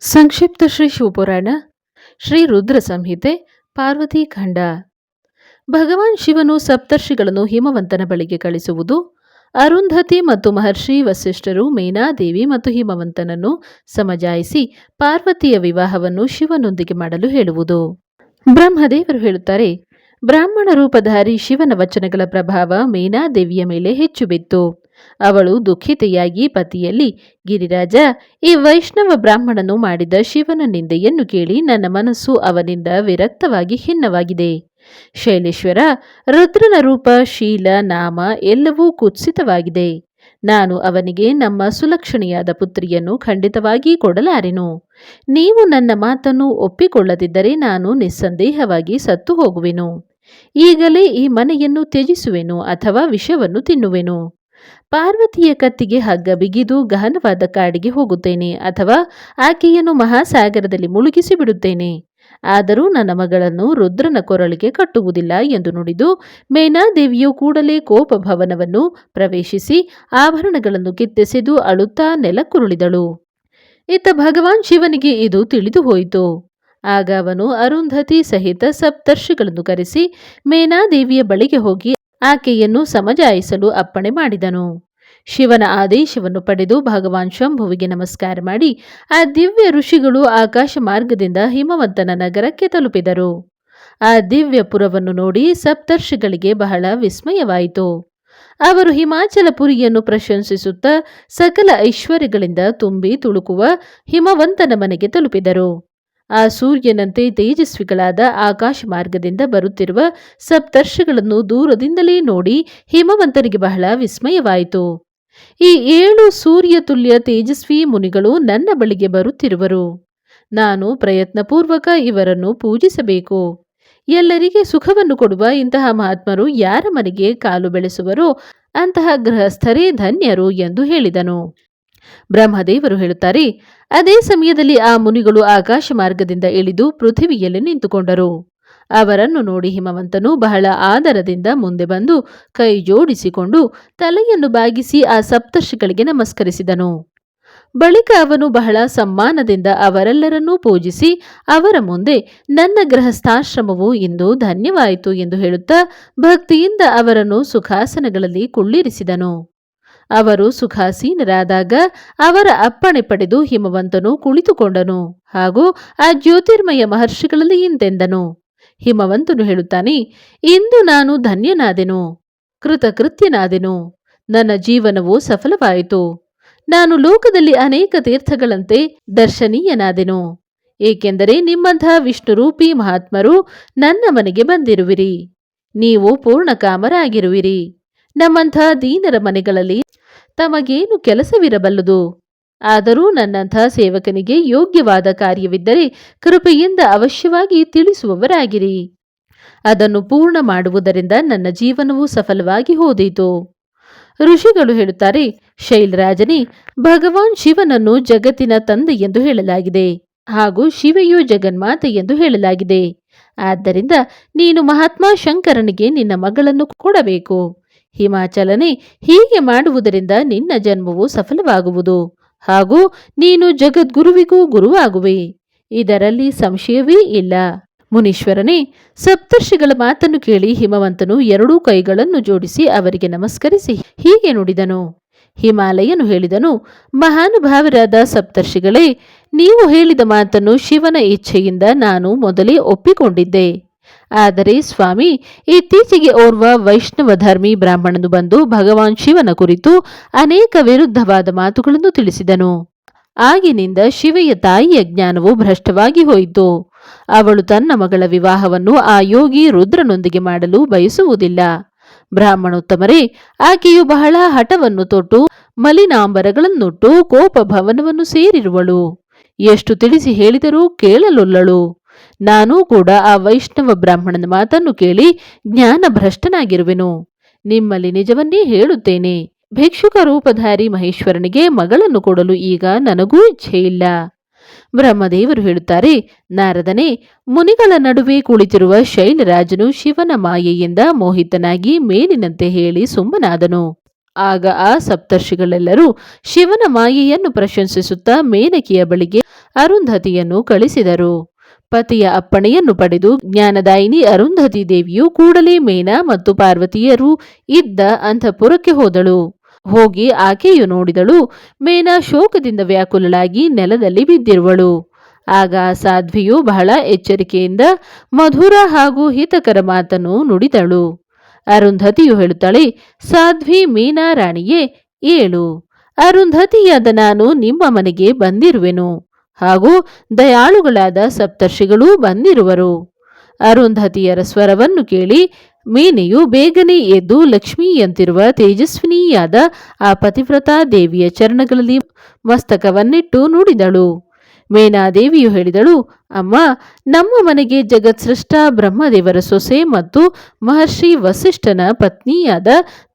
ಸಂಕ್ಷಿಪ್ತ ಶ್ರೀ ಶಿವಪುರಾಣ, ಶ್ರೀ ರುದ್ರ ಸಂಹಿತೆ, ಪಾರ್ವತಿ ಖಂಡ. ಭಗವಾನ್ ಶಿವನು ಸಪ್ತರ್ಷಿಗಳನ್ನು ಹಿಮವಂತನ ಬಳಿಗೆ ಕಳಿಸುವುದು, ಅರುಂಧತಿ ಮತ್ತು ಮಹರ್ಷಿ ವಸಿಷ್ಠರು ಮೇನಾದೇವಿ ಮತ್ತು ಹಿಮವಂತನನ್ನು ಸಮಜಾಯಿಸಿ ಪಾರ್ವತಿಯ ವಿವಾಹವನ್ನು ಶಿವನೊಂದಿಗೆ ಮಾಡಲು ಹೇಳುವುದು. ಬ್ರಹ್ಮದೇವರು ಹೇಳುತ್ತಾರೆ, ಬ್ರಾಹ್ಮಣ ರೂಪಧಾರಿ ಶಿವನ ವಚನಗಳ ಪ್ರಭಾವ ಮೇನಾದೇವಿಯ ಮೇಲೆ ಹೆಚ್ಚು ಬಿತ್ತು. ಅವಳು ದುಃಖಿತೆಯಾಗಿ ಪತಿಯಲ್ಲಿ, ಗಿರಿರಾಜ, ಈ ವೈಷ್ಣವ ಬ್ರಾಹ್ಮಣನು ಮಾಡಿದ ಶಿವನ ನಿಂದೆಯನ್ನು ಕೇಳಿ ನನ್ನ ಮನಸ್ಸು ಅವನಿಂದ ವಿರಕ್ತವಾಗಿ ಖಿನ್ನವಾಗಿದೆ. ಶೈಲೇಶ್ವರ, ರುದ್ರನ ರೂಪ, ಶೀಲ, ನಾಮ ಎಲ್ಲವೂ ಕುತ್ಸಿತವಾಗಿದೆ. ನಾನು ಅವನಿಗೆ ನಮ್ಮ ಸುಲಕ್ಷಣಿಯಾದ ಪುತ್ರಿಯನ್ನು ಖಂಡಿತವಾಗಿ ಕೊಡಲಾರೆನು. ನೀವು ನನ್ನ ಮಾತನ್ನು ಒಪ್ಪಿಕೊಳ್ಳದಿದ್ದರೆ ನಾನು ನಿಸ್ಸಂದೇಹವಾಗಿ ಸತ್ತು ಹೋಗುವೆನು. ಈಗಲೇ ಈ ಮನೆಯನ್ನು ತ್ಯಜಿಸುವೆನು ಅಥವಾ ವಿಷವನ್ನು ತಿನ್ನುವೆನು. ಪಾರ್ವತಿಯ ಕತ್ತಿಗೆ ಹಗ್ಗ ಬಿಗಿದು ಗಹನವಾದ ಕಾಡಿಗೆ ಹೋಗುತ್ತೇನೆ ಅಥವಾ ಆಕೆಯನ್ನು ಮಹಾಸಾಗರದಲ್ಲಿ ಮುಳುಗಿಸಿ ಬಿಡುತ್ತೇನೆ. ಆದರೂ ನನ್ನ ಮಗಳನ್ನು ರುದ್ರನ ಕೊರಳಿಗೆ ಕಟ್ಟುವುದಿಲ್ಲ ಎಂದು ನುಡಿದು ಮೇನಾದೇವಿಯು ಕೂಡಲೇ ಕೋಪ ಭವನವನ್ನು ಪ್ರವೇಶಿಸಿ ಆಭರಣಗಳನ್ನು ಕಿತ್ತೆಸೆದು ಅಳುತ್ತಾ ನೆಲಕ್ಕುರುಳಿದಳು. ಇತ್ತ ಭಗವಾನ್ ಶಿವನಿಗೆ ಇದು ತಿಳಿದು ಹೋಯಿತು. ಆಗ ಅವನು ಅರುಂಧತಿ ಸಹಿತ ಸಪ್ತರ್ಷಿಗಳನ್ನು ಕರೆಸಿ ಮೇನಾದೇವಿಯ ಬಳಿಗೆ ಹೋಗಿ ಆಕೆಯನ್ನು ಸಮಜಾಯಿಸಲು ಅಪ್ಪಣೆ ಮಾಡಿದನು. ಶಿವನ ಆದೇಶವನ್ನು ಪಡೆದು ಭಗವಾನ್ ಶಂಭುವಿಗೆ ನಮಸ್ಕಾರ ಮಾಡಿ, ಆ ದಿವ್ಯ ಋಷಿಗಳು ಆಕಾಶ ಮಾರ್ಗದಿಂದ ಹಿಮವಂತನ ನಗರಕ್ಕೆ ತಲುಪಿದರು. ಆ ದಿವ್ಯಪುರವನ್ನು ನೋಡಿ ಸಪ್ತರ್ಷಿಗಳಿಗೆ ಬಹಳ ವಿಸ್ಮಯವಾಯಿತು. ಅವರು ಹಿಮಾಚಲಪುರಿಯನ್ನು ಪ್ರಶಂಸಿಸುತ್ತಾ ಸಕಲ ಐಶ್ವರ್ಯಗಳಿಂದ ತುಂಬಿ ತುಳುಕುವ ಹಿಮವಂತನ ಮನೆಗೆ ತಲುಪಿದರು. ಆ ಸೂರ್ಯನಂತೆ ತೇಜಸ್ವಿಗಳಾದ ಆಕಾಶ ಮಾರ್ಗದಿಂದ ಬರುತ್ತಿರುವ ಸಪ್ತರ್ಷಗಳನ್ನು ದೂರದಿಂದಲೇ ನೋಡಿ ಹಿಮವಂತರಿಗೆ ಬಹಳ ವಿಸ್ಮಯವಾಯಿತು. ಈ ಏಳು ಸೂರ್ಯ ತುಲ್ಯ ತೇಜಸ್ವಿ ಮುನಿಗಳು ನನ್ನ ಬಳಿಗೆ ಬರುತ್ತಿರುವರು. ನಾನು ಪ್ರಯತ್ನಪೂರ್ವಕ ಇವರನ್ನು ಪೂಜಿಸಬೇಕು. ಎಲ್ಲರಿಗೆ ಸುಖವನ್ನು ಕೊಡುವ ಇಂತಹ ಮಹಾತ್ಮರು ಯಾರ ಮನೆಗೆ ಕಾಲು ಬೆಳೆಸುವರೋ ಅಂತಹ ಗೃಹಸ್ಥರೇ ಧನ್ಯರು ಎಂದು ಹೇಳಿದನು. ಬ್ರಹ್ಮದೇವರು ಹೇಳುತ್ತಾರೆ, ಅದೇ ಸಮಯದಲ್ಲಿ ಆ ಮುನಿಗಳು ಆಕಾಶ ಮಾರ್ಗದಿಂದ ಇಳಿದು ಪೃಥಿವಿಯಲ್ಲಿ ನಿಂತುಕೊಂಡರು. ಅವರನ್ನು ನೋಡಿ ಹಿಮವಂತನು ಬಹಳ ಆದರದಿಂದ ಮುಂದೆ ಬಂದು ಕೈ ಜೋಡಿಸಿಕೊಂಡು ತಲೆಯನ್ನು ಬಾಗಿಸಿ ಆ ಸಪ್ತರ್ಷಿಗಳಿಗೆ ನಮಸ್ಕರಿಸಿದನು. ಬಳಿಕ ಅವನು ಬಹಳ ಸಮ್ಮಾನದಿಂದ ಅವರೆಲ್ಲರನ್ನೂ ಪೂಜಿಸಿ ಅವರ ಮುಂದೆ, ನನ್ನ ಗೃಹಸ್ಥಾಶ್ರಮವು ಇಂದು ಧನ್ಯವಾಯಿತು ಎಂದು ಹೇಳುತ್ತಾ ಭಕ್ತಿಯಿಂದ ಅವರನ್ನು ಸುಖಾಸನಗಳಲ್ಲಿ ಕುಳ್ಳಿರಿಸಿದನು. ಅವರು ಸುಖಾಸೀನರಾದಾಗ ಅವರ ಅಪ್ಪಣೆ ಪಡೆದು ಹಿಮವಂತನು ಕುಳಿತುಕೊಂಡನು ಹಾಗೂ ಆ ಜ್ಯೋತಿರ್ಮಯ ಮಹರ್ಷಿಗಳಲ್ಲಿ ಹಿಂದೆಂದನು ಹಿಮವಂತನು ಹೇಳುತ್ತಾನೆ, ಇಂದು ನಾನು ಧನ್ಯನಾದೆನು, ಕೃತಕೃತ್ಯನಾದೆನು, ನನ್ನ ಜೀವನವು ಸಫಲವಾಯಿತು, ನಾನು ಲೋಕದಲ್ಲಿ ಅನೇಕ ತೀರ್ಥಗಳಂತೆ ದರ್ಶನೀಯನಾದೆನು, ಏಕೆಂದರೆ ನಿಮ್ಮಂತಹ ವಿಷ್ಣುರೂಪಿ ಮಹಾತ್ಮರು ನನ್ನ ಮನೆಗೆ ಬಂದಿರುವಿರಿ, ನೀವು ಪೂರ್ಣಕಾಮರಾಗಿರುವಿರಿ. ನಮ್ಮಂಥ ದೀನರ ಮನೆಗಳಲ್ಲಿ ತಮಗೇನು ಕೆಲಸವಿರಬಲ್ಲದು? ಆದರೂ ನನ್ನಂಥ ಸೇವಕನಿಗೆ ಯೋಗ್ಯವಾದ ಕಾರ್ಯವಿದ್ದರೆ ಕೃಪೆಯಿಂದ ಅವಶ್ಯವಾಗಿ ತಿಳಿಸುವವರಾಗಿರಿ. ಅದನ್ನು ಪೂರ್ಣ ಮಾಡುವುದರಿಂದ ನನ್ನ ಜೀವನವು ಸಫಲವಾಗಿ ಹೋದೀತು. ಋಷಿಗಳು ಹೇಳುತ್ತಾರೆ ಶೈಲರಾಜನೇ ಭಗವಾನ್ ಶಿವನನ್ನು ಜಗತ್ತಿನ ತಂದೆ ಎಂದು ಹೇಳಲಾಗಿದೆ ಹಾಗೂ ಶಿವೆಯು ಜಗನ್ಮಾತೆ ಎಂದು ಹೇಳಲಾಗಿದೆ. ಆದ್ದರಿಂದ ನೀನು ಮಹಾತ್ಮ ಶಂಕರನಿಗೆ ನಿನ್ನ ಮಗಳನ್ನು ಕೊಡಬೇಕು. ಹಿಮಾಚಲನೆ ಹೀಗೆ ಮಾಡುವುದರಿಂದ ನಿನ್ನ ಜನ್ಮವು ಸಫಲವಾಗುವುದು. ಹಾಗೂ ನೀನು ಜಗದ್ಗುರುವಿಗೂ ಗುರುವಾಗುವೆ. ಇದರಲ್ಲಿ ಸಂಶಯವೇ ಇಲ್ಲ. ಮುನೀಶ್ವರನೇ, ಸಪ್ತರ್ಷಿಗಳ ಮಾತನ್ನು ಕೇಳಿ ಹಿಮವಂತನು ಎರಡೂ ಕೈಗಳನ್ನು ಜೋಡಿಸಿ ಅವರಿಗೆ ನಮಸ್ಕರಿಸಿ ಹೀಗೆ ನುಡಿದನು. ಹಿಮಾಲಯನು ಹೇಳಿದನು, ಮಹಾನುಭಾವರಾದ ಸಪ್ತರ್ಷಿಗಳೇ, ನೀವು ಹೇಳಿದ ಮಾತನ್ನು ಶಿವನ ಇಚ್ಛೆಯಿಂದ ನಾನು ಮೊದಲೇ ಒಪ್ಪಿಕೊಂಡಿದ್ದೆ. ಆದರೆ ಸ್ವಾಮಿ, ಇತ್ತೀಚೆಗೆ ಓರ್ವ ವೈಷ್ಣವ ಧರ್ಮಿ ಬ್ರಾಹ್ಮಣನು ಬಂದು ಭಗವಾನ್ ಶಿವನ ಕುರಿತು ಅನೇಕ ವಿರುದ್ಧವಾದ ಮಾತುಗಳನ್ನು ತಿಳಿಸಿದನು. ಆಗಿನಿಂದ ಶಿವೆಯ ತಾಯಿಯ ಜ್ಞಾನವು ಭ್ರಷ್ಟವಾಗಿ ಹೋಯಿತು. ಅವಳು ತನ್ನ ಮಗಳ ವಿವಾಹವನ್ನು ಆ ಯೋಗಿ ರುದ್ರನೊಂದಿಗೆ ಮಾಡಲು ಬಯಸುವುದಿಲ್ಲ. ಬ್ರಾಹ್ಮಣೋತ್ತಮರೇ, ಆಕೆಯು ಬಹಳ ಹಠವನ್ನು ತೊಟ್ಟು ಮಲಿನಾಂಬರಗಳನ್ನುಟ್ಟು ಕೋಪ ಭವನವನ್ನು ಸೇರಿರುವಳು. ಎಷ್ಟು ತಿಳಿಸಿ ಹೇಳಿದರೂ ಕೇಳಲೊಲ್ಲಳು. ನಾನೂ ಕೂಡ ಆ ವೈಷ್ಣವ ಬ್ರಾಹ್ಮಣನ ಮಾತನ್ನು ಕೇಳಿ ಜ್ಞಾನ ಭ್ರಷ್ಟನಾಗಿರುವೆನು ನಿಮ್ಮಲ್ಲಿ ನಿಜವನ್ನೇ ಹೇಳುತ್ತೇನೆ. ಭಿಕ್ಷುಕ ರೂಪಧಾರಿ ಮಹೇಶ್ವರನಿಗೆ ಮಗಳನ್ನು ಕೊಡಲು ಈಗ ನನಗೂ ಇಲ್ಲ. ಬ್ರಹ್ಮದೇವರು ಹೇಳುತ್ತಾರೆ, ನಾರದನೇ, ಮುನಿಗಳ ನಡುವೆ ಕುಳಿತಿರುವ ಶೈಲರಾಜನು ಶಿವನ ಮಾಯೆಯಿಂದ ಮೋಹಿತನಾಗಿ ಮೇಲಿನಂತೆ ಹೇಳಿ ಸುಮ್ಮನಾದನು. ಆಗ ಆ ಸಪ್ತರ್ಷಿಗಳೆಲ್ಲರೂ ಶಿವನ ಮಾಯೆಯನ್ನು ಪ್ರಶಂಸಿಸುತ್ತಾ ಮೇನಕಿಯ ಬಳಿಗೆ ಅರುಂಧತಿಯನ್ನು ಕಳಿಸಿದರು. ಪತಿಯ ಅಪ್ಪಣೆಯನ್ನು ಪಡೆದು ಜ್ಞಾನದಾಯಿನಿ ಅರುಂಧತಿ ದೇವಿಯು ಕೂಡಲೇ ಮೇನಾ ಮತ್ತು ಪಾರ್ವತಿಯರು ಇದ್ದ ಅಂತಃಪುರಕ್ಕೆ ಹೋದಳು. ಹೋಗಿ ಆಕೆಯು ನೋಡಿದಳು, ಮೇನಾ ಶೋಕದಿಂದ ವ್ಯಾಕುಲಳಾಗಿ ನೆಲದಲ್ಲಿ ಬಿದ್ದಿರುವಳು. ಆಗ ಸಾಧ್ವಿಯು ಬಹಳ ಎಚ್ಚರಿಕೆಯಿಂದ ಮಧುರ ಹಾಗೂ ಹಿತಕರ ಮಾತನ್ನು ನುಡಿದಳು. ಅರುಂಧತಿಯು ಹೇಳುತ್ತಾಳೆ, ಸಾಧ್ವಿ ಮೀನಾ ರಾಣಿಯೇ, ಏಳು. ಅರುಂಧತಿಯಾದ ನಾನು ನಿಮ್ಮ ಮನೆಗೆ ಬಂದಿರುವೆನು. ಹಾಗೂ ದಯಾಳುಗಳಾದ ಸಪ್ತರ್ಷಿಗಳೂ ಬಂದಿರುವರು. ಅರುಂಧತಿಯರ ಸ್ವರವನ್ನು ಕೇಳಿ ಮೀನೆಯು ಬೇಗನೆ ಎದ್ದು ಲಕ್ಷ್ಮಿಯಂತಿರುವ ತೇಜಸ್ವಿನಿಯಾದ ಆ ಪತಿವ್ರತಾ ದೇವಿಯ ಚರಣಗಳಲ್ಲಿ ಮಸ್ತಕವನ್ನಿಟ್ಟು ನುಡಿದಳು. ಮೇನಾದೇವಿಯು ಹೇಳಿದಳು, ಅಮ್ಮ, ನಮ್ಮ ಮನೆಗೆ ಜಗತ್ಸೃಷ್ಟ ಬ್ರಹ್ಮದೇವರ ಸೊಸೆ ಮತ್ತು ಮಹರ್ಷಿ ವಸಿಷ್ಠನ ಪತ್ನಿಯಾದ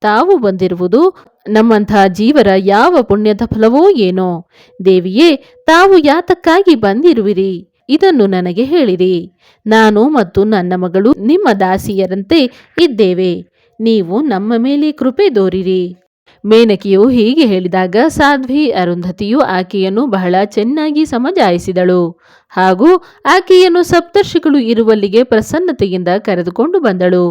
ತಾವು ಬಂದಿರುವುದು ನಮ್ಮಂಥ ಜೀವರ ಯಾವ ಪುಣ್ಯದ ಫಲವೋ ಏನೋ? ದೇವಿಯೇ, ತಾವು ಯಾತಕ್ಕಾಗಿ ಬಂದಿರುವಿರಿ? ಇದನ್ನು ನನಗೆ ಹೇಳಿರಿ. ನಾನು ಮತ್ತು ನನ್ನ ಮಗಳು ನಿಮ್ಮ ದಾಸಿಯರಂತೆ ಇದ್ದೇವೆ. ನೀವು ನಮ್ಮ ಮೇಲೆ ಕೃಪೆ ದೋರಿರಿ. ಮೇನಕಿಯು ಹೀಗೆ ಹೇಳಿದಾಗ ಸಾಧ್ವಿ ಅರುಂಧತಿಯು ಆಕೆಯನ್ನು ಬಹಳ ಚೆನ್ನಾಗಿ ಸಮಜಾಯಿಸಿದಳು. ಹಾಗೂ ಆಕೆಯನ್ನು ಸಪ್ತರ್ಷಿಗಳು ಇರುವಲ್ಲಿಗೆ ಪ್ರಸನ್ನತೆಯಿಂದ ಕರೆದುಕೊಂಡು ಬಂದಳು.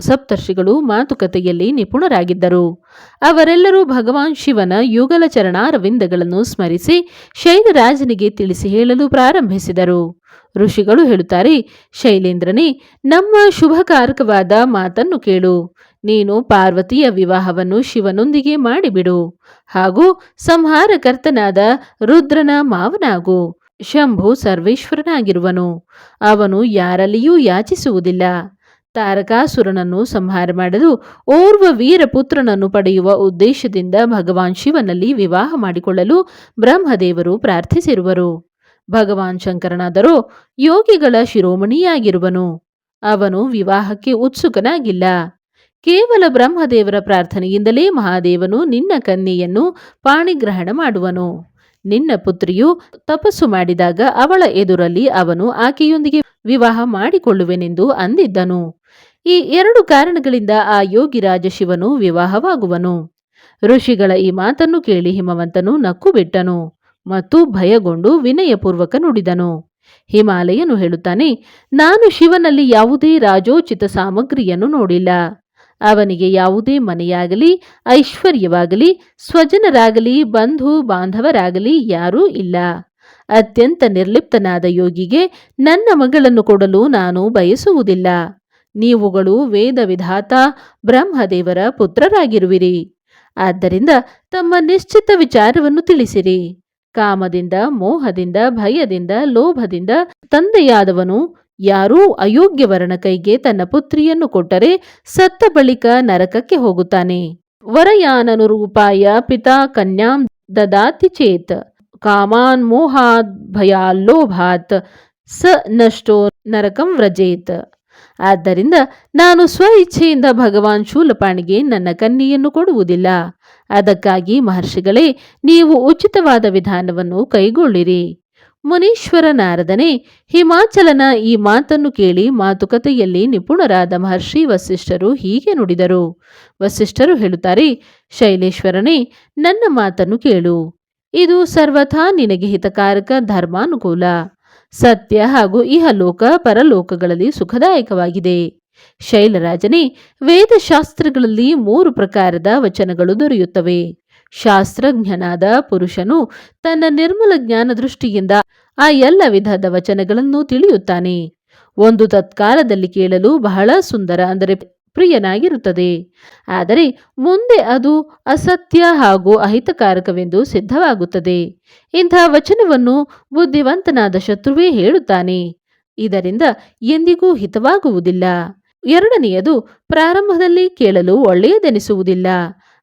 ಸಪ್ತರ್ಷಿಗಳು ಮಾತುಕತೆಯಲ್ಲಿ ನಿಪುಣರಾಗಿದ್ದರು. ಅವರೆಲ್ಲರೂ ಭಗವಾನ್ ಶಿವನ ಯುಗಲ ಚರಣಾರವಿಂದಗಳನ್ನು ಸ್ಮರಿಸಿ ಶೈಲರಾಜನಿಗೆ ತಿಳಿಸಿ ಹೇಳಲು ಪ್ರಾರಂಭಿಸಿದರು. ಋಷಿಗಳು ಹೇಳುತ್ತಾರೆ, ಶೈಲೇಂದ್ರನೇ, ನಮ್ಮ ಶುಭಕಾರಕವಾದ ಮಾತನ್ನು ಕೇಳು. ನೀನು ಪಾರ್ವತಿಯ ವಿವಾಹವನ್ನು ಶಿವನೊಂದಿಗೆ ಮಾಡಿಬಿಡು ಹಾಗೂ ಸಂಹಾರಕರ್ತನಾದ ರುದ್ರನ ಮಾವನಾಗು. ಶಂಭು ಸರ್ವೇಶ್ವರನಾಗಿರುವನು. ಅವನು ಯಾರಲ್ಲಿಯೂ ಯಾಚಿಸುವುದಿಲ್ಲ. ತಾರಕಾಸುರನನ್ನು ಸಂಹಾರ ಮಾಡಲು ಓರ್ವ ವೀರಪುತ್ರನನ್ನು ಪಡೆಯುವ ಉದ್ದೇಶದಿಂದ ಭಗವಾನ್ ಶಿವನಲ್ಲಿ ವಿವಾಹ ಮಾಡಿಕೊಳ್ಳಲು ಬ್ರಹ್ಮದೇವರು ಪ್ರಾರ್ಥಿಸಿರುವರು. ಭಗವಾನ್ ಶಂಕರನಾದರೂ ಯೋಗಿಗಳ ಶಿರೋಮಣಿಯಾಗಿರುವನು. ಅವನು ವಿವಾಹಕ್ಕೆ ಉತ್ಸುಕನಾಗಿಲ್ಲ. ಕೇವಲ ಬ್ರಹ್ಮದೇವರ ಪ್ರಾರ್ಥನೆಯಿಂದಲೇ ಮಹಾದೇವನು ನಿನ್ನ ಕನ್ಯೆಯನ್ನು ಪಾಣಿಗ್ರಹಣ ಮಾಡುವನು. ನಿನ್ನ ಪುತ್ರಿಯು ತಪಸ್ಸು ಮಾಡಿದಾಗ ಅವಳ ಎದುರಲ್ಲಿ ಅವನು ಆಕೆಯೊಂದಿಗೆ ವಿವಾಹ ಮಾಡಿಕೊಳ್ಳುವೆನೆಂದು ಅಂದಿದ್ದನು. ಈ ಎರಡು ಕಾರಣಗಳಿಂದ ಆ ಯೋಗಿರಾಜ ಶಿವನು ವಿವಾಹವಾಗುವನು. ಋಷಿಗಳ ಈ ಮಾತನ್ನು ಕೇಳಿ ಹಿಮವಂತನು ನಕ್ಕು ಬಿಟ್ಟನು ಮತ್ತು ಭಯಗೊಂಡು ವಿನಯಪೂರ್ವಕ ನುಡಿದನು. ಹಿಮಾಲಯನು ಹೇಳುತ್ತಾನೆ, ನಾನು ಶಿವನಲ್ಲಿ ಯಾವುದೇ ರಾಜೋಚಿತ ಸಾಮಗ್ರಿಯನ್ನು ನೋಡಿಲ್ಲ. ಅವನಿಗೆ ಯಾವುದೇ ಮನೆಯಾಗಲಿ, ಐಶ್ವರ್ಯವಾಗಲಿ, ಸ್ವಜನರಾಗಲಿ, ಬಂಧು ಬಾಂಧವರಾಗಲಿ ಯಾರೂ ಇಲ್ಲ. ಅತ್ಯಂತ ನಿರ್ಲಿಪ್ತನಾದ ಯೋಗಿಗೆ ನನ್ನ ಮಗಳನ್ನು ಕೊಡಲು ನಾನು ಬಯಸುವುದಿಲ್ಲ. ನೀವುಗಳು ವೇದ ವಿಧಾತ ಬ್ರಹ್ಮದೇವರ ಪುತ್ರರಾಗಿರುವಿರಿ. ಆದ್ದರಿಂದ ತಮ್ಮ ನಿಶ್ಚಿತ ವಿಚಾರವನ್ನು ತಿಳಿಸಿರಿ. ಕಾಮದಿಂದ ಮೋಹದಿಂದ ಭಯದಿಂದ ಲೋಭದಿಂದ ತಂದೆಯಾದವನು ಯಾರೂ ಅಯೋಗ್ಯ ವರ್ಣ ಕೈಗೆ ತನ್ನ ಪುತ್ರಿಯನ್ನು ಕೊಟ್ಟರೆ ಸತ್ತ ಬಳಿಕ ನರಕಕ್ಕೆ ಹೋಗುತ್ತಾನೆ. ವರಯಾನನುರೂಪಾಯ ಪಿತಾ ಕನ್ಯಾಂ ದದಾತಿ ಚೇತ್. ಕಾಮಾನ್ ಮೋಹಾತ್ ಭಯಾಲ್ಲೋಭಾತ್. ಸ ನಷ್ಟೋ ನರಕಂ ವ್ರಜೇತ್. ಆದ್ದರಿಂದ ನಾನು ಸ್ವ ಇಚ್ಛೆಯಿಂದ ಭಗವಾನ್ ಶೂಲಪಾಣಿಗೆ ನನ್ನ ಕನ್ಯೆಯನ್ನು ಕೊಡುವುದಿಲ್ಲ. ಅದಕ್ಕಾಗಿ ಮಹರ್ಷಿಗಳೇ, ನೀವು ಉಚಿತವಾದ ವಿಧಾನವನ್ನು ಕೈಗೊಳ್ಳಿರಿ. ಮುನೀಶ್ವರ ನಾರದನೇ ಹಿಮಾಚಲನ ಈ ಮಾತನ್ನು ಕೇಳಿ ಮಾತುಕತೆಯಲ್ಲಿ ನಿಪುಣರಾದ ಮಹರ್ಷಿ ವಸಿಷ್ಠರು ಹೀಗೆ ನುಡಿದರು. ವಸಿಷ್ಠರು ಹೇಳುತ್ತಾರೆ, ಶೈಲೇಶ್ವರನೇ, ನನ್ನ ಮಾತನ್ನು ಕೇಳು. ಇದು ಸರ್ವಥಾ ನಿನಗೆ ಹಿತಕಾರಕ ಧರ್ಮಾನುಕೂಲ. ಸತ್ಯ ಹಾಗೂ ಇಹಲೋಕ ಪರಲೋಕಗಳಲ್ಲಿ ಸುಖದಾಯಕವಾಗಿದೆ. ಶೈಲರಾಜನೇ, ವೇದಶಾಸ್ತ್ರಗಳಲ್ಲಿ ಮೂರು ಪ್ರಕಾರದ ವಚನಗಳು ದೊರೆಯುತ್ತವೆ. ಶಾಸ್ತ್ರಜ್ಞನಾದ ಪುರುಷನು ತನ್ನ ನಿರ್ಮಲ ಜ್ಞಾನ ದೃಷ್ಟಿಯಿಂದ ಆ ಎಲ್ಲ ವಿಧದ ವಚನಗಳನ್ನು ತಿಳಿಯುತ್ತಾನೆ. ಒಂದು ತತ್ಕಾಲದಲ್ಲಿ ಕೇಳಲು ಬಹಳ ಸುಂದರ ಅಂದರೆ ಪ್ರಿಯನಾಗಿರುತ್ತದೆ. ಆದರೆ ಮುಂದೆ ಅದು ಅಸತ್ಯ ಹಾಗೂ ಅಹಿತಕಾರಕವೆಂದು ಸಿದ್ಧವಾಗುತ್ತದೆ. ಇಂಥ ವಚನವನ್ನು ಬುದ್ಧಿವಂತನಾದ ಶತ್ರುವೇ ಹೇಳುತ್ತಾನೆ. ಇದರಿಂದ ಎಂದಿಗೂ ಹಿತವಾಗುವುದಿಲ್ಲ. ಎರಡನೆಯದು ಪ್ರಾರಂಭದಲ್ಲಿ ಕೇಳಲು ಒಳ್ಳೆಯದೆನಿಸುವುದಿಲ್ಲ.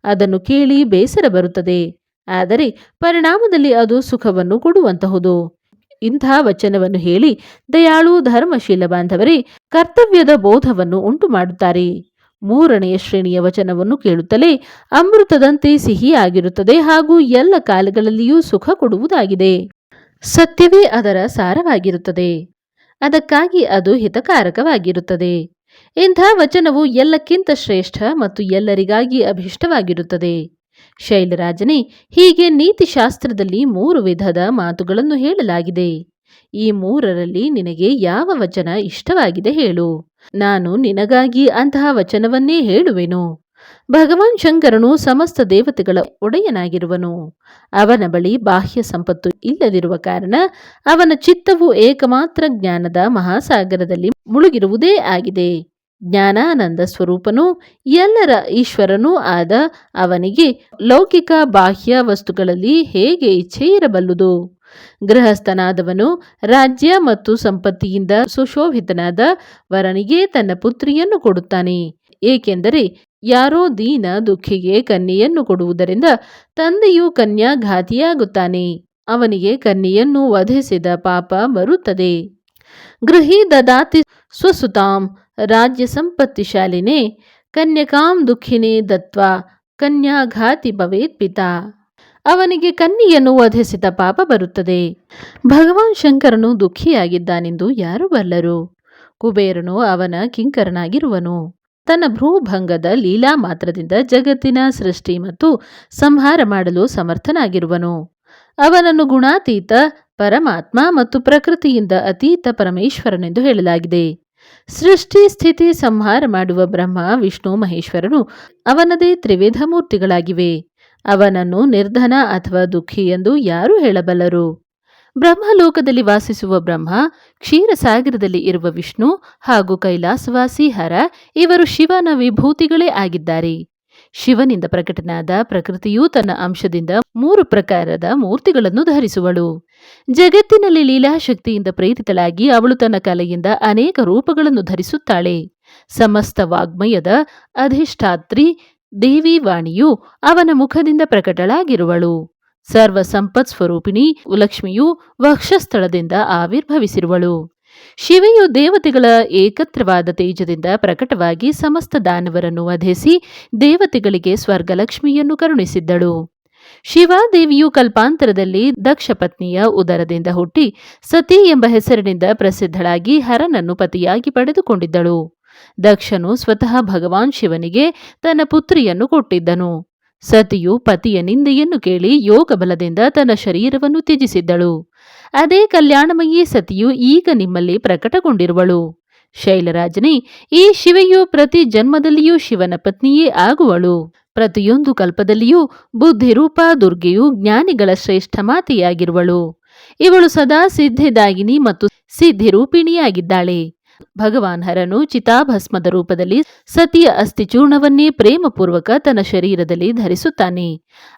ಅದನ್ನು ಕೇಳಿ ಬೇಸರ ಬರುತ್ತದೆ. ಆದರೆ ಪರಿಣಾಮದಲ್ಲಿ ಅದು ಸುಖವನ್ನು ಕೊಡುವಂತಹುದು. ಇಂಥ ವಚನವನ್ನು ಹೇಳಿ ದಯಾಳು ಧರ್ಮಶೀಲ ಬಾಂಧವರೇ, ಕರ್ತವ್ಯದ ಬೋಧವನ್ನು ಉಂಟು ಮಾಡುತ್ತಾರೆ ಮೂರನೆಯ ಶ್ರೇಣಿಯ ವಚನವನ್ನು ಕೇಳುತ್ತಲೇ ಅಮೃತದಂತೆ ಸಿಹಿಯಾಗಿರುತ್ತದೆ ಹಾಗೂ ಎಲ್ಲ ಕಾಲಗಳಲ್ಲಿಯೂ ಸುಖ ಕೊಡುವುದಾಗಿದೆ. ಸತ್ಯವೇ ಅದರ ಸಾರವಾಗಿರುತ್ತದೆ. ಅದಕ್ಕಾಗಿ ಅದು ಹಿತಕಾರಕವಾಗಿರುತ್ತದೆ. ಇಂಥ ವಚನವು ಎಲ್ಲಕ್ಕಿಂತ ಶ್ರೇಷ್ಠ ಮತ್ತು ಎಲ್ಲರಿಗಾಗಿ ಅಭಿಷ್ಟವಾಗಿರುತ್ತದೆ. ಶೈಲರಾಜನೇ ಹೀಗೆ ನೀತಿಶಾಸ್ತ್ರದಲ್ಲಿ ಮೂರು ವಿಧದ ಮಾತುಗಳನ್ನು ಹೇಳಲಾಗಿದೆ. ಈ ಮೂರರಲ್ಲಿ ನಿನಗೆ ಯಾವ ವಚನ ಇಷ್ಟವಾಗಿದೆ ಹೇಳು. ನಾನು ನಿನಗಾಗಿ ಅಂತಹ ವಚನವನ್ನೇ ಹೇಳುವೆನು. ಭಗವಾನ್ ಶಂಕರನು ಸಮಸ್ತ ದೇವತೆಗಳ ಒಡೆಯನಾಗಿರುವನು. ಅವನ ಬಳಿ ಬಾಹ್ಯ ಸಂಪತ್ತು ಇಲ್ಲದಿರುವ ಕಾರಣ ಅವನ ಚಿತ್ತವು ಏಕಮಾತ್ರ ಜ್ಞಾನದ ಮಹಾಸಾಗರದಲ್ಲಿ ಮುಳುಗಿರುವುದೇ ಆಗಿದೆ. ಜ್ಞಾನಾನಂದ ಸ್ವರೂಪನೂ ಎಲ್ಲರ ಈಶ್ವರನೂ ಆದ ಅವನಿಗೆ ಲೌಕಿಕ ಬಾಹ್ಯ ವಸ್ತುಗಳಲ್ಲಿ ಹೇಗೆ ಇಚ್ಛೆ ಇರಬಲ್ಲುದು? ಗೃಹಸ್ಥನಾದವನು ರಾಜ್ಯ ಮತ್ತು ಸಂಪತ್ತಿಯಿಂದ ಸುಶೋಭಿತನಾದ ವರನಿಗೆ ತನ್ನ ಪುತ್ರಿಯನ್ನು ಕೊಡುತ್ತಾನೆ. ಏಕೆಂದರೆ ಯಾರೋ ದೀನ ದುಃಖಿಗೆ ಕನ್ಯೆಯನ್ನು ಕೊಡುವುದರಿಂದ ತಂದೆಯು ಕನ್ಯಾ ಘಾತಿಯಾಗುತ್ತಾನೆ ಅವನಿಗೆ ಕನ್ಯೆಯನ್ನು ವಧಿಸಿದ ಪಾಪ ಬರುತ್ತದೆ. ಗೃಹಿ ದದಾತಿ ಸ್ವಸುತಾಂ. ರಾಜ್ಯ ಸಂಪತ್ತಿಶಾಲಿನೇ ಕನ್ಯಕಾಂ ದುಃಖಿನೇ ದತ್ವಾ ಕನ್ಯಾಘಾತಿ ಭವೇತ್ ಪಿತಾ. ಅವನಿಗೆ ಕನ್ನಿಯನ್ನು ವಧಿಸಿದ ಪಾಪ ಬರುತ್ತದೆ. ಭಗವಾನ್ ಶಂಕರನು ದುಃಖಿಯಾಗಿದ್ದಾನೆಂದು ಯಾರು ಬಲ್ಲರು? ಕುಬೇರನು ಅವನ ಕಿಂಕರನಾಗಿರುವನು. ತನ್ನ ಭ್ರೂಭಂಗದ ಲೀಲಾ ಮಾತ್ರದಿಂದ ಜಗತ್ತಿನ ಸೃಷ್ಟಿ ಮತ್ತು ಸಂಹಾರ ಮಾಡಲು ಸಮರ್ಥನಾಗಿರುವನು. ಅವನನ್ನು ಗುಣಾತೀತ, ಪರಮಾತ್ಮ ಮತ್ತು ಪ್ರಕೃತಿಯಿಂದ ಅತೀತ ಪರಮೇಶ್ವರನೆಂದು ಹೇಳಲಾಗಿದೆ. ಸೃಷ್ಟಿ, ಸ್ಥಿತಿ, ಸಂಹಾರ ಮಾಡುವ ಬ್ರಹ್ಮ, ವಿಷ್ಣು, ಮಹೇಶ್ವರನು ಅವನದೇ ತ್ರಿವಿಧ ಮೂರ್ತಿಗಳಾಗಿವೆ. ಅವನನ್ನು ನಿರ್ಧನ ಅಥವಾ ದುಃಖಿ ಎಂದು ಯಾರು ಹೇಳಬಲ್ಲರು. ಬ್ರಹ್ಮಲೋಕದಲ್ಲಿ ವಾಸಿಸುವ ಬ್ರಹ್ಮ, ಕ್ಷೀರಸಾಗರದಲ್ಲಿ ಇರುವ ವಿಷ್ಣು ಹಾಗೂ ಕೈಲಾಸವಾಸಿ ಹರ, ಇವರು ಶಿವನ ವಿಭೂತಿಗಳೇ ಆಗಿದ್ದಾರೆ. ಶಿವನಿಂದ ಪ್ರಕಟನಾದ ಪ್ರಕೃತಿಯು ತನ್ನ ಅಂಶದಿಂದ ಮೂರು ಪ್ರಕಾರದ ಮೂರ್ತಿಗಳನ್ನು ಧರಿಸುವಳು. ಜಗತ್ತಿನಲ್ಲಿ ಲೀಲಾಶಕ್ತಿಯಿಂದ ಪ್ರೇರಿತಳಾಗಿ ಅವಳು ತನ್ನ ಕಲೆಯಿಂದ ಅನೇಕ ರೂಪಗಳನ್ನು ಧರಿಸುತ್ತಾಳೆ. ಸಮಸ್ತ ವಾಗ್ಮಯದ ಅಧಿಷ್ಠಾತ್ರಿ ದೇವಿ ವಾಣಿಯು ಅವನ ಮುಖದಿಂದ ಪ್ರಕಟಳಾಗಿರುವಳು. ಸರ್ವ ಸಂಪತ್ ಸ್ವರೂಪಿಣಿ ಲಕ್ಷ್ಮಿಯು ವಕ್ಷಸ್ಥಳದಿಂದ ಆವಿರ್ಭವಿಸಿರುವಳು. ಶಿವೆಯು ದೇವತೆಗಳ ಏಕತ್ರವಾದ ತೇಜದಿಂದ ಪ್ರಕಟವಾಗಿ ಸಮಸ್ತ ದಾನವರನ್ನು ವಧಿಸಿ ದೇವತೆಗಳಿಗೆ ಸ್ವರ್ಗಲಕ್ಷ್ಮಿಯನ್ನು ಕರುಣಿಸಿದ್ದಳು. ಶಿವಾದೇವಿಯು ಕಲ್ಪಾಂತರದಲ್ಲಿ ದಕ್ಷ ಪತ್ನಿಯ ಉದರದಿಂದ ಹುಟ್ಟಿ ಸತಿ ಎಂಬ ಹೆಸರಿನಿಂದ ಪ್ರಸಿದ್ಧಳಾಗಿ ಹರನನ್ನು ಪತಿಯಾಗಿ ಪಡೆದುಕೊಂಡಿದ್ದಳು. ದಕ್ಷನು ಸ್ವತಃ ಭಗವಾನ್ ಶಿವನಿಗೆ ತನ್ನ ಪುತ್ರಿಯನ್ನು ಕೊಟ್ಟಿದ್ದನು. ಸತಿಯು ಪತಿಯ ನಿಂದೆಯನ್ನು ಕೇಳಿ ಯೋಗ ಬಲದಿಂದ ತನ್ನ ಶರೀರವನ್ನು ತ್ಯಜಿಸಿದ್ದಳು. ಅದೇ ಕಲ್ಯಾಣಮಯಿ ಸತಿಯು ಈಗ ನಿಮ್ಮಲ್ಲಿ ಪ್ರಕಟಗೊಂಡಿರುವಳು. ಶೈಲರಾಜನೇ, ಈ ಶಿವೆಯು ಪ್ರತಿ ಜನ್ಮದಲ್ಲಿಯೂ ಶಿವನ ಪತ್ನಿಯೇ ಆಗುವಳು. ಪ್ರತಿಯೊಂದು ಕಲ್ಪದಲ್ಲಿಯೂ ಬುದ್ಧಿರೂಪ ದುರ್ಗೆಯು ಜ್ಞಾನಿಗಳ ಶ್ರೇಷ್ಠ ಮಾತೆಯಾಗಿರುವಳು. ಇವಳು ಸದಾ ಸಿದ್ಧಿದಾಗಿನಿ ಮತ್ತು ಸಿದ್ಧಿರೂಪಿಣಿಯಾಗಿದ್ದಾಳೆ. ಭಗವಾನ್ ಹರನು ಚಿತಾಭಸ್ಮದ ರೂಪದಲ್ಲಿ ಸತಿಯ ಅಸ್ಥಿಚೂರ್ಣವನ್ನೇ ಪ್ರೇಮಪೂರ್ವಕ ತನ್ನ ಶರೀರದಲ್ಲಿ ಧರಿಸುತ್ತಾನೆ.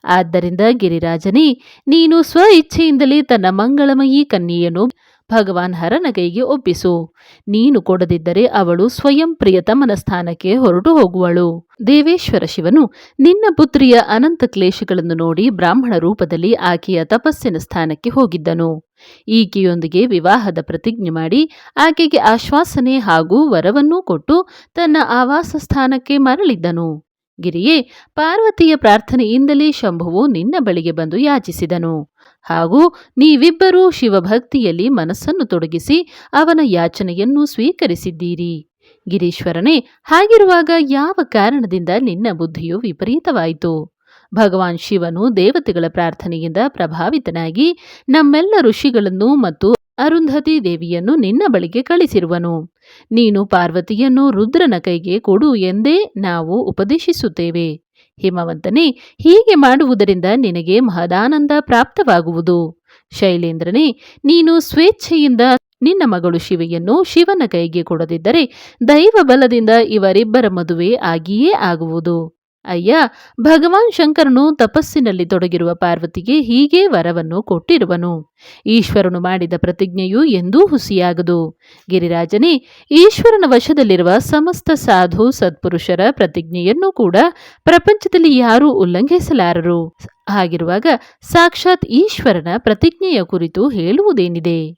ಆದ್ದರಿಂದ ಗಿರಿರಾಜನೇ, ನೀನು ಸ್ವ ಇಚ್ಛೆಯಿಂದಲೇ ತನ್ನ ಮಂಗಳಮಯಿ ಕನ್ಯೆಯನ್ನು ಭಗವಾನ್ ಹರನ ಕೈಗೆ ಒಪ್ಪಿಸು. ನೀನು ಕೊಡದಿದ್ದರೆ ಅವಳು ಸ್ವಯಂ ಪ್ರಿಯತಮನ ಸ್ಥಾನಕ್ಕೆ ಹೊರಟು ಹೋಗುವಳು. ದೇವೇಶ್ವರ ಶಿವನು ನಿನ್ನ ಪುತ್ರಿಯ ಅನಂತ ಕ್ಲೇಶಗಳನ್ನು ನೋಡಿ ಬ್ರಾಹ್ಮಣ ರೂಪದಲ್ಲಿ ಆಕೆಯ ತಪಸ್ಸಿನ ಸ್ಥಾನಕ್ಕೆ ಹೋಗಿದ್ದನು. ಈಕೆಯೊಂದಿಗೆ ವಿವಾಹದ ಪ್ರತಿಜ್ಞೆ ಮಾಡಿ ಆಕೆಗೆ ಆಶ್ವಾಸನೆ ಹಾಗೂ ವರವನ್ನೂ ಕೊಟ್ಟು ತನ್ನ ಆವಾಸ ಸ್ಥಾನಕ್ಕೆ ಮರಳಿದ್ದನು. ಗಿರಿಯೇ, ಪಾರ್ವತಿಯ ಪ್ರಾರ್ಥನೆಯಿಂದಲೇ ಶಂಭುವು ನಿನ್ನ ಬಳಿಗೆ ಬಂದು ಯಾಚಿಸಿದನು. ಹಾಗೂ ನೀವಿಬ್ಬರೂ ಶಿವಭಕ್ತಿಯಲ್ಲಿ ಮನಸ್ಸನ್ನು ತೊಡಗಿಸಿ ಅವನ ಯಾಚನೆಯನ್ನು ಸ್ವೀಕರಿಸಿದ್ದೀರಿ. ಗಿರೀಶ್ವರನೇ, ಹಾಗಿರುವಾಗ ಯಾವ ಕಾರಣದಿಂದ ನಿನ್ನ ಬುದ್ಧಿಯು ವಿಪರೀತವಾಯಿತು? ಭಗವಾನ್ ಶಿವನು ದೇವತೆಗಳ ಪ್ರಾರ್ಥನೆಯಿಂದ ಪ್ರಭಾವಿತನಾಗಿ ನಮ್ಮೆಲ್ಲ ಋಷಿಗಳನ್ನು ಮತ್ತು ಅರುಂಧತಿ ದೇವಿಯನ್ನು ನಿನ್ನ ಬಳಿಗೆ ಕಳಿಸಿರುವನು. ನೀನು ಪಾರ್ವತಿಯನ್ನು ರುದ್ರನ ಕೈಗೆ ಕೊಡು ಎಂದೇ ನಾವು ಉಪದೇಶಿಸುತ್ತೇವೆ. ಹಿಮವಂತನೇ, ಹೀಗೆ ಮಾಡುವುದರಿಂದ ನಿನಗೆ ಮಹದಾನಂದ ಪ್ರಾಪ್ತವಾಗುವುದು. ಶೈಲೇಂದ್ರನೇ, ನೀನು ಸ್ವೇಚ್ಛೆಯಿಂದ ನಿನ್ನ ಮಗಳು ಶಿವೆಯನ್ನು ಶಿವನ ಕೈಗೆ ಕೊಡದಿದ್ದರೆ ದೈವ ಬಲದಿಂದ ಇವರಿಬ್ಬರ ಮದುವೆ ಆಗಿಯೇ ಆಗುವುದು. ಅಯ್ಯ, ಭಗವಾನ್ ಶಂಕರನು ತಪಸ್ಸಿನಲ್ಲಿ ತೊಡಗಿರುವ ಪಾರ್ವತಿಗೆ ಹೀಗೆ ವರವನ್ನು ಕೊಟ್ಟಿರುವನು. ಈಶ್ವರನು ಮಾಡಿದ ಪ್ರತಿಜ್ಞೆಯು ಎಂದೂ ಹುಸಿಯಾಗದು. ಗಿರಿರಾಜನೇ, ಈಶ್ವರನ ವಶದಲ್ಲಿರುವ ಸಮಸ್ತ ಸಾಧು ಸತ್ಪುರುಷರ ಪ್ರತಿಜ್ಞೆಯನ್ನು ಕೂಡ ಪ್ರಪಂಚದಲ್ಲಿ ಯಾರೂ ಉಲ್ಲಂಘಿಸಲಾರರು. ಹಾಗಿರುವಾಗ ಸಾಕ್ಷಾತ್ ಈಶ್ವರನ ಪ್ರತಿಜ್ಞೆಯ ಕುರಿತು ಹೇಳುವುದೇನಿದೆ?